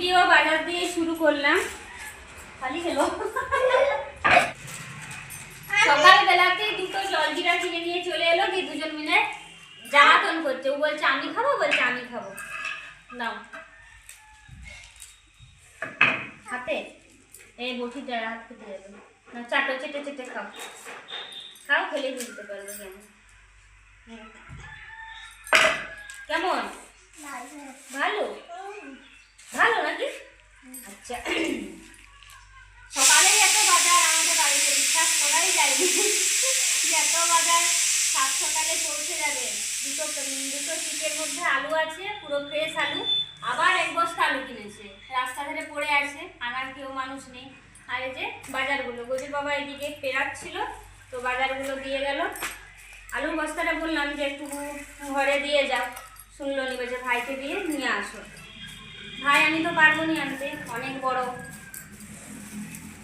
Video বাজার দিয়ে শুরু করলাম। খালি গেল সকালবেলাতেই দুটো জলজিরা কিনে নিয়ে চলে এলো দিয়ে দুজন মিলে জ্বালাতন করছে। ও বলছে আমি খাব? বলছে আমি খাব। নাও। হাতে? এই বটি দেড় হাত খেতে যাবে না চাটো চেটে চেটে খাও। খাও খেলে বুঝতে পারবে কেমন। কেমন? ভালো? ভালো নাকি? আচ্ছা। সকালেই এত বাজার, আমাদের বাড়িতে বিশ্বাস করাই যায়নি যে এত বাজার, সাত সকালে পৌঁছে যাবে। দুটো দুটো চিকের মধ্যে আলু আছে, পুরো ফ্রেশ আলু, আবার এক বস্তা আলু কিনেছে। রাস্তা ধারে পড়ে আছে, আনার কেউ মানুষ নেই। আর যে বাজারগুলো গজুর বাবা এদিকে পেরাচ্ছিল, তো বাজারগুলো দিয়ে গেল। আলুর বস্তাটা বললাম যে, একটু ঘরে দিয়ে যাও। শুনলো নিবে যে ভাইকে দিয়ে নিয়ে আসো। ভাই আমি তো পারব নি আনতে। অনেক বড়।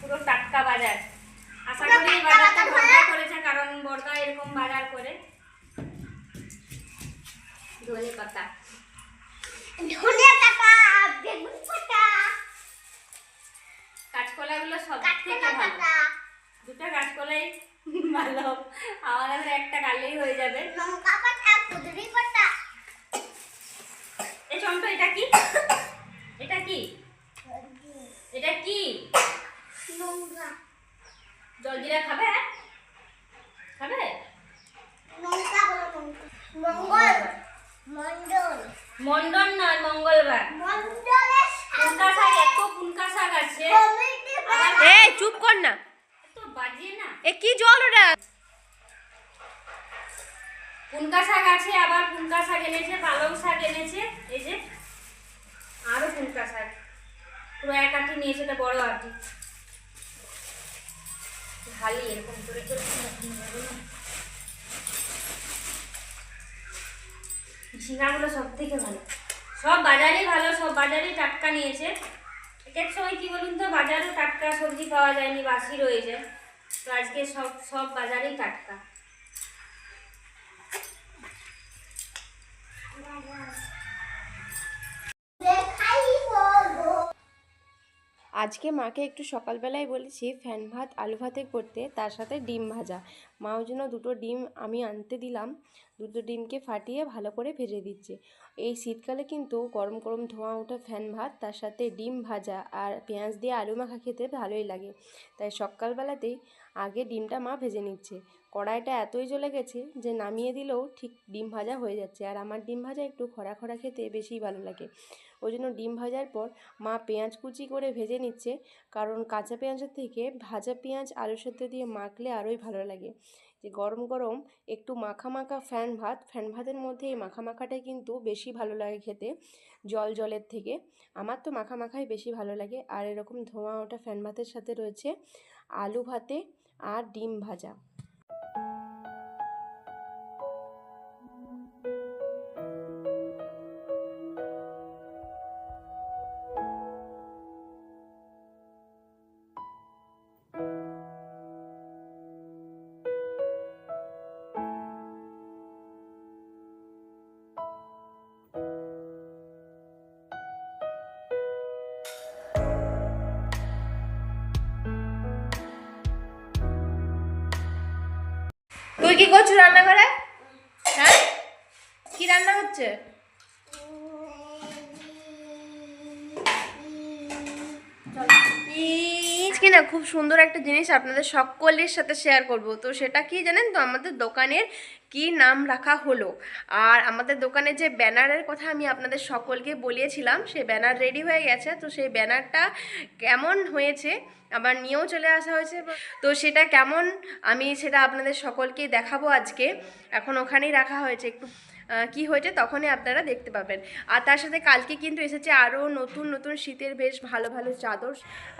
পুরো টাটকা বাজার। আশা করি এই বাজারটা বর্দা করেছে কারণ বর্দা এরকম বাজার করে। ধনে পাতা ধনিয়া পাতা বেগুন পাতা কাঁচকলাগুলো সব থেকে ভালো। পাতা। দুটো কাঁচকলাই ভালো। আমাদের একটা কালেই হয়ে যাবে। লঙ্কা পাতা কুদরি পাতা। এই চন্ট এটা কি? এটা কি? এটা কি? জলজিরা খাবে? খাবে? মঙ্গল। মন্ডল নয় মঙ্গলবার। মন্ডলের শাক এত পুনকা শাক আছে। কমিটি এই চুপ কর না। তো বাজিয়ে না। এ কি জল ওটা? পুনকা শাক আছে আবার পুনকা শাক এনেছে পালং শাক এনেছে। এই যে আরও পুনকা শাক। পুরো এক আটি নিয়েছে এটা বড় আটি। ঢালি, এরকম করে ঝিঙাগুলো সব থেকে ভালো। সব বাজারেই ভালো, সব বাজারেই টাটকা নিয়েছে। এক এক সময় কি বলুন তো, বাজারেও টাটকা, সবজি পাওয়া যায়নি, বাসি রয়ে যায় তো আজকে সব সব বাজারেই টাটকা। আজকে মাকে একটু সকালবেলায় বলেছি ফ্যান ভাত, আলু ভাতে করতে, তার সাথে ডিম ভাজা। মাও জন্য দুটো ডিম আমি আনতে দিলাম, দুটো ডিমকে ফাটিয়ে ভালো করে ভেজে দিচ্ছে। এই শীতকালে কিন্তু গরম গরম ধোঁয়া ওঠা ফ্যান ভাত, তার সাথে ডিম ভাজা আর পেঁয়াজ দিয়ে আলু মাখা খেতে ভালোই লাগে। তাই সকালবেলাতেই আগে ডিমটা মা ভেজে নিচ্ছে। কড়াইটা এতই জ্বলে গেছে যে নামিয়ে দিলেও ঠিক ডিম ভাজা হয়ে যাচ্ছে। আর আমার ডিম ভাজা একটু খরা খরা খেতে বেশি ভালো লাগে। ওই জন্য ডিম ভাজার পর মা পেঁয়াজ কুচি করে ভেজে নিচ্ছে। কারণ কাঁচা পেঁয়াজের থেকে ভাজা পেঁয়াজ আলু সাথে দিয়ে মাখলে আরোই ভালো লাগে। যে গরম গরম একটু মাখা মাখা ফ্যান ভাত, ফ্যান ভাতের মধ্যে এই মাখা মাখাটাই কিন্তু বেশি ভালো লাগে খেতে, জল জলের থেকে। আমার তো মাখা মাখাই বেশি ভালো লাগে। আর এরকম ধোঁয়া ওঠা ফ্যান ভাতের সাথে রয়েছে আলু ভাতে আর ডিম ভাজা। তুই কি করছ রান্নাঘরে? হ্যাঁ? কি রান্না হচ্ছে? আজকে না খুব সুন্দর একটা জিনিস আপনাদের সকলের সাথে শেয়ার করব। তো সেটা কি জানেন তো? আমাদের দোকানের কি নাম রাখা হলো। আর আমাদের দোকানের যে ব্যানারের কথা আমি আপনাদের সকলকে বলিয়েছিলাম, সেই ব্যানার রেডি হয়ে গেছে। তো সেই ব্যানারটা কেমন হয়েছে? আবার নিয়েও চলে আসা হয়েছে। তো সেটা কেমন? আমি সেটা আপনাদের সকলকে দেখাবো আজকে। এখন ওখানেই রাখা হয়েছে। একটু কি হয়েছে তখনই আপনারা দেখতে পাবেন। আর তার সাথে কালকে কিন্তু এসেছে আরও নতুন নতুন শীতের বেশ ভালো ভালো চাদর।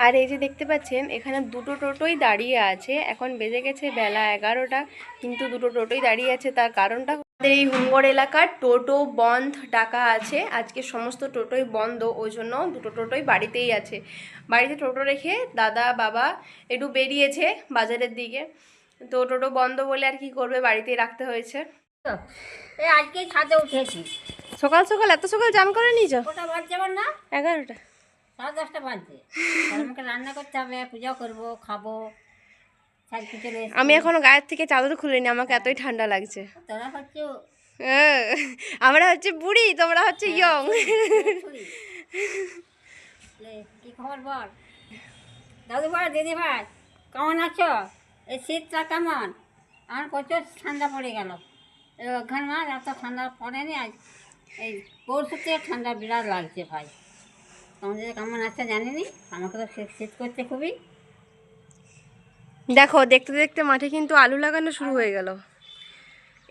আর এই যে দেখতে পাচ্ছেন, এখানে দুটো টোটোই দাঁড়িয়ে আছে। এখন বেজে গেছে বেলা এগারোটা, কিন্তু দুটো টোটোই দাঁড়িয়ে আছে। তার কারণটা আমাদের এই হুমগড় এলাকার টোটো, বন্ধ ডাকা আছে। আজকে সমস্ত টোটোই বন্ধ, ওই জন্য দুটো টোটোই বাড়িতেই আছে। বাড়িতে টোটো রেখে দাদা, বাবা একটু বেরিয়েছে বাজারের দিকে। তো টোটো বন্ধ বলে আর কি করবে? বাড়িতেই রাখতে হয়েছে। এই আজকে ছাদে উঠেছি। সকাল সকাল এত সকাল জাম করে নিয়েছ? ওটা বাদ যাবার না? এগারোটা। সাড়ে দশটা বাজছে। আমাকে রান্না করতে হবে পূজা করব খাব। আমি এখনও গায়ের থেকে চাদর খুলিনি আমাকে এতই ঠান্ডা লাগছে। তোরা হচ্ছে হ্যাঁ, আমরা হচ্ছে বুড়ি তোমরা হচ্ছে ইয়ং কি খবর বল? দাদু ভাই দিদি ভাই কেমন আছো? এই শীতটা কেমন? আমার প্রচুর ঠান্ডা পড়ে গেল। ওখানে মাস এত ঠান্ডা পড়েনি আজ। এই পরশুতে ঠান্ডা বিরাট লাগছে ভাই। তোমাদের কেমন আছে জানি নি আমাকে তো শীত করছে খুবই। দেখো, দেখতে দেখতে মাঠে কিন্তু আলু লাগানো শুরু হয়ে গেল।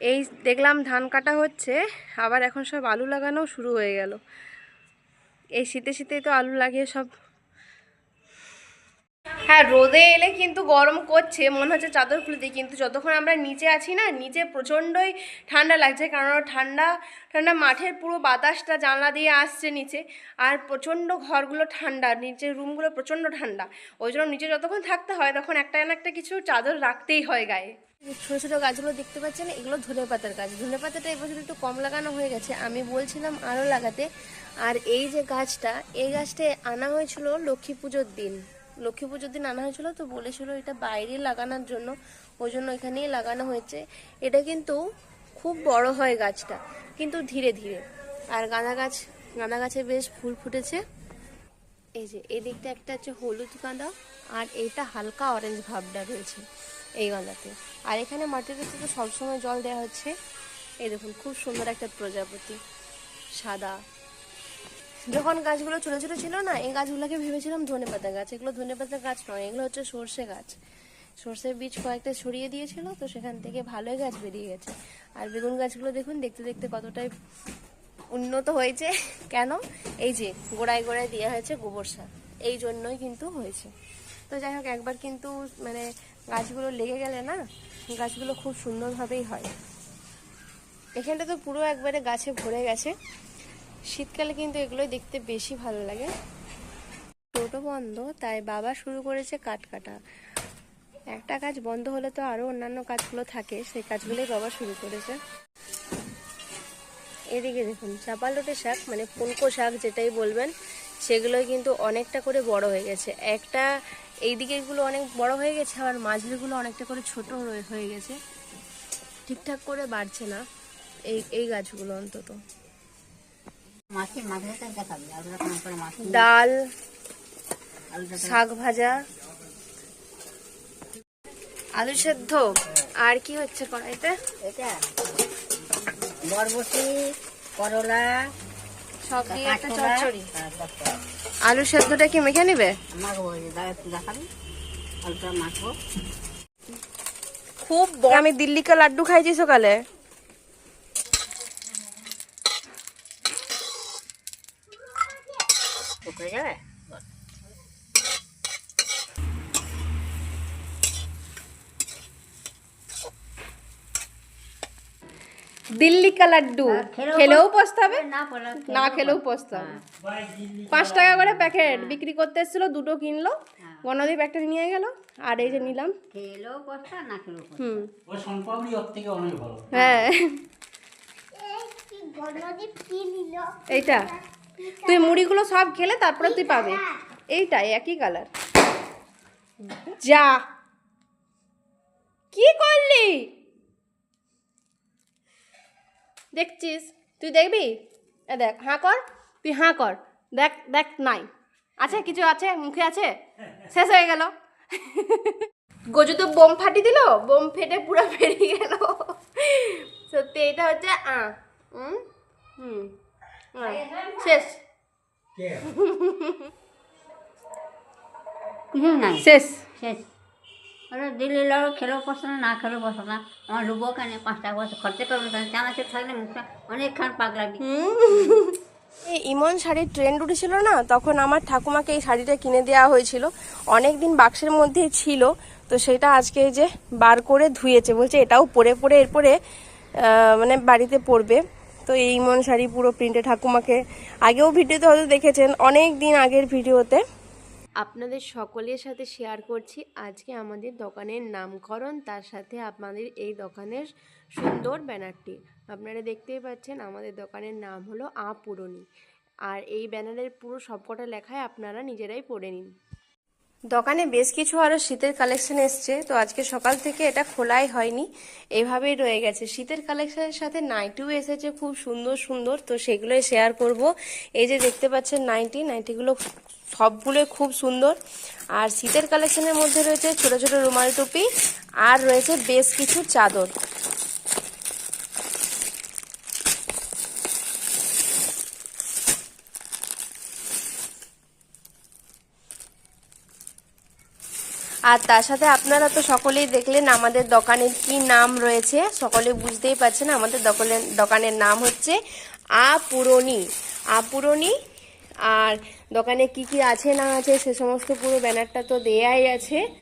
এই দেখলাম ধান কাটা হচ্ছে, আবার এখন সব আলু লাগানো শুরু হয়ে গেল। এই শীতে শীতেই তো আলু লাগিয়ে সব হ্যাঁ রোদে এলে কিন্তু গরম করছে, মনে হচ্ছে চাদর খুলে দিই, কিন্তু যতক্ষণ আমরা নিচে আছি না, নিচে প্রচণ্ডই ঠান্ডা লাগছে, কারণ ঠান্ডা ঠান্ডা মাঠের পুরো বাতাসটা জানলা দিয়ে আসছে নিচে, আর প্রচণ্ড ঘরগুলো ঠান্ডা, নিচের রুমগুলো প্রচণ্ড ঠান্ডা, ওই জন্য নিচে যতক্ষণ থাকতে হয়, তখন একটা না একটা কিছু চাদর রাখতেই হয় গায়ে। ছোটো ছোটো গাছগুলো দেখতে পাচ্ছেন, এগুলো ধনে পাতার গাছ ধনে পাতাটা এবছর একটু কম লাগানো হয়ে গেছে, আমি বলছিলাম আরও লাগাতে, আর এই যে গাছটা, এই গাছটা আনা হয়েছিল লক্ষ্মী পুজোর দিন। লক্ষ্মী পুজোর দিন আনা হয়েছিল, তো বলেছিল এটা বাইরে লাগানোর জন্য, ওই জন্য এখানেই লাগানো হয়েছে। এটা কিন্তু খুব বড় হয় গাছটা, কিন্তু ধীরে ধীরে। আর গাঁদা গাছ, গাঁদা গাছে বেশ ফুল ফুটেছে। এই যে, এই দিকটা একটা হচ্ছে হলুদ গাঁদা, আর এইটা হালকা অরেঞ্জ ভাবটা রয়েছে এই গাঁদাতে। আর এখানে মাটিতে তো সবসময় জল দেওয়া হচ্ছে। এই দেখুন, খুব সুন্দর একটা প্রজাপতি, সাদা। যখন গাছগুলো ছোটো ছোটো ছিল না, এই গাছগুলোকে ভেবেছিলাম ধনে পাতা গাছ। এগুলো ধনে পাতা গাছ নয়, এগুলো হচ্ছে সর্ষে গাছ। সর্ষের বীজ কয়েকটা ছড়িয়ে দিয়েছিল, তো সেখান থেকে ভালোই গাছ বেরিয়ে গেছে। আর বেগুন গাছগুলো দেখুন, দেখতে দেখতে কতটাই উন্নত হয়েছে। কেন? এই যে, গোড়ায় গোড়ায় দেওয়া হয়েছে গোবর সার। এই জন্যই কিন্তু হয়েছে। তো যাই হোক, একবার কিন্তু মানে গাছগুলো লেগে গেলে না, গাছগুলো খুব সুন্দরভাবেই হয়। এখানটা তো পুরো একবারে গাছে ভরে গেছে। শীতকালে কিন্তু এগুলোই দেখতে বেশি ভালো লাগে। টোটো বন্ধ, তাই বাবা শুরু করেছে কাঠ কাটা। একটা কাজ বন্ধ হলে তো আরও অন্যান্য কাজগুলো থাকে, সেই কাজগুলোই বাবা শুরু করেছে। এদিকে দেখুন, চাপাল চাপালোটে শাক মানে পুনকো শাক যেটাই বলবেন, সেগুলোই কিন্তু অনেকটা করে বড় হয়ে গেছে। একটা, এই দিকেরগুলো অনেক বড় হয়ে গেছে, আবার মাঝেরগুলো অনেকটা করে ছোট হয়ে গেছে। ঠিকঠাক করে বাড়ছে না, এই এই গাছগুলো অন্তত। ডাল শাক ভাজা আলু সেদ্ধ। আর কি হচ্ছে কড়াইতে? এটা বরবটি করলা সব দিয়ে একটা চচ্চড়ি। আলু সেদ্ধটা কি মেখে নিবে? খুব আমি দিল্লি কা লাড্ডু খাইছি সকালে। শুকিয়ে যাবে দিল্লি কা লাড্ডু? খেলেও খেলেও পস্তাবে? না খেলেও পস্তাবে। পাঁচ টাকা করে প্যাকেট বিক্রি করতে এসেছিল দুটো কিনলো। গণদীপ একটা নিয়ে গেল আর এই যে নিলাম। হুম। হ্যাঁ। এই কি গণদীপ কি নিল? এইটা। তুই মুড়িগুলো সব খেলে তারপরে তুই পাবে। এইটাই, একই কালার যা। কি করলি? দেখছিস? তুই দেখবি? দেখ, হাঁ কর, তুই হাঁ কর। দেখ দেখ নাই। আছে কিছু আছে? মুখে আছে? শেষ হয়ে গেল। গজু তো বোম ফাটি দিল, বোম ফেটে পুরো বেরিয়ে গেল। সত্যি এটা হচ্ছে, আ হুম হুম। শেষ। কে? কিছু নাই। শেষ। শেষ। ওরা দিল্লি খেলেও পছন্দ না খেলেও পছন্দ না। আমার ডুবো কেন পাঁচ টাকা পয়সা খরচা করব কেন? চানাচুর থাকলে মুখটা অনেকক্ষণ পাগলাবি ইমন শাড়ির ট্রেন্ড উঠেছিল না? তখন আমার ঠাকুমাকে এই শাড়িটা কিনে দেওয়া হয়েছিল। অনেক দিন বাক্সের মধ্যেই ছিল। তো সেটা আজকে যে বার করে ধুয়েছে। বলছে এটাও পরে পরে এরপরে মানে বাড়িতে পরবে। তো এই মন শাড়ি পুরো প্রিন্টে ঠাকুমাকে। আগেও ভিডিওতে হয়তো দেখেছেন, অনেক দিন আগের ভিডিওতে। আপনাদের সকলের সাথে শেয়ার করছি। আজকে আমাদের দোকানের নামকরণ, তার সাথে আপনাদের এই দোকানের সুন্দর ব্যানারটি। আপনারা দেখতেই পাচ্ছেন, আমাদের দোকানের নাম হলো আ পুরনি। আর এই ব্যানারের পুরো সবকটা লেখায় আপনারা নিজেরাই পড়ে নিন। দোকানে বেশ কিছু আরও শীতের কালেকশন এসছে, তো আজকে সকাল থেকে এটা খোলাই হয়নি। এভাবেই রয়ে গেছে। শীতের কালেকশনের সাথে নাইটিও এসেছে খুব সুন্দর সুন্দর, তো সেগুলোই শেয়ার করব। এই যে দেখতে পাচ্ছেন নাইটি, নাইটিগুলো সবগুলোই খুব সুন্দর। আর শীতের কালেকশনের মধ্যে রয়েছে ছোট ছোট রুমাল টুপি, আর রয়েছে বেশ কিছু চাদর। আর তার সাথে আপনারা তো সকলেই দেখলেন আমাদের দোকানের কি নাম রয়েছে। সকলে বুঝতেই পারছেন আমাদের দোকানের দোকানের নাম হচ্ছে আপুরনি আপুরনি আর দোকানে কি কি আছে না আছে সে সমস্ত পুরো ব্যানারটা তো দেয়াই আছে।